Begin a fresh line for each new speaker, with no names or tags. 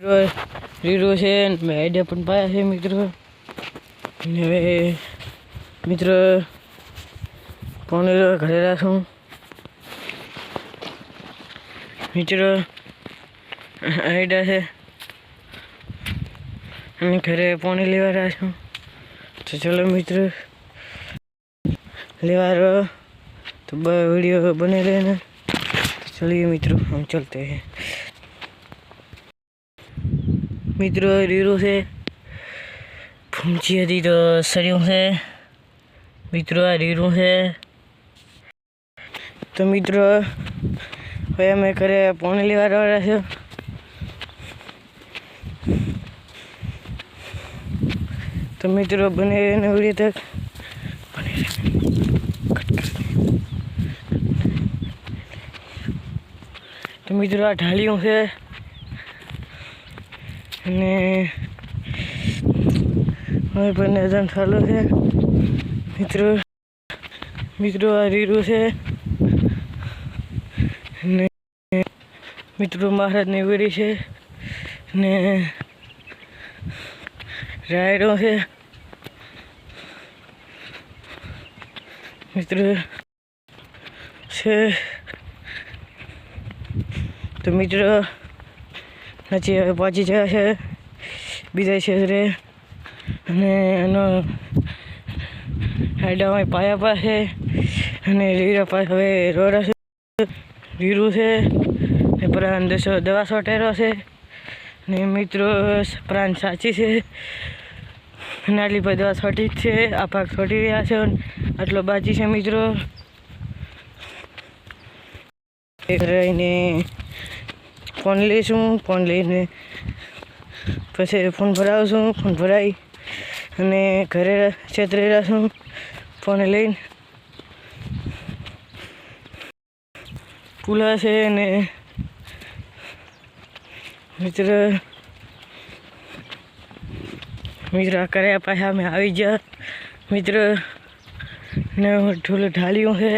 મિત્રો રીરો છે મેં આઈડિયા પણ પાયા છે મિત્રો. ને હવે, મિત્રો પૌને ઘરે રાખું. મિત્રો આઈડિયા છે. અને ઘરે પોણી લેવા રહ્યા તો ચલો મિત્ર, લેવા રહ્યો તો વીડિયો બને રહેને. ચલીએ મિત્રો, આમ ચલતે હૈ. મિત્રો રીરો છે. ફૂમચી હતી તો સરિયું છે. મિત્રો આ રીરું છે. તો મિત્રો, હવે અમે ઘરે પાણી લેવા રહ્યા છે. તો મિત્રો, બને રહીને ઉડી તક. મિત્રો, આ ઢાળીઓ છે. અને હવે પણ નજર ચાલુ છે. મિત્રો મિત્રો આ રીરું છે. ને મિત્રો મહારાજની વીડી છે. ને રાયડો છે. મિત્રો છે. તો મિત્રો હવે પહોંચી ગયા છે બીજા ક્ષેત્રે અને એનો હાઈડામાં પાયા પાસે અને રીરા પાસે હવે રોડ છે રીરું છે, ને પ્રાણ દસો દવા સોટેરો છે. ને મિત્રો, પ્રાણ સાચી છે. અને આટલી બધી દવા છોટી જ છે, આ ભાગ છોટી રહ્યા છે આટલો બાજી છે મિત્રો. રહીને ફોન લઈશું, ફોન લઈને પછી ફોન ભરાવશું, ફોન ભરાવી અને ઘરે છેતરી રહીશું ફોન લઈને. પુલા છે ને મિત્ર મિત્ર કર્યા પાછા અમે આવી ગયા. મિત્ર ને ઢોલ ઢાલ્યું છે.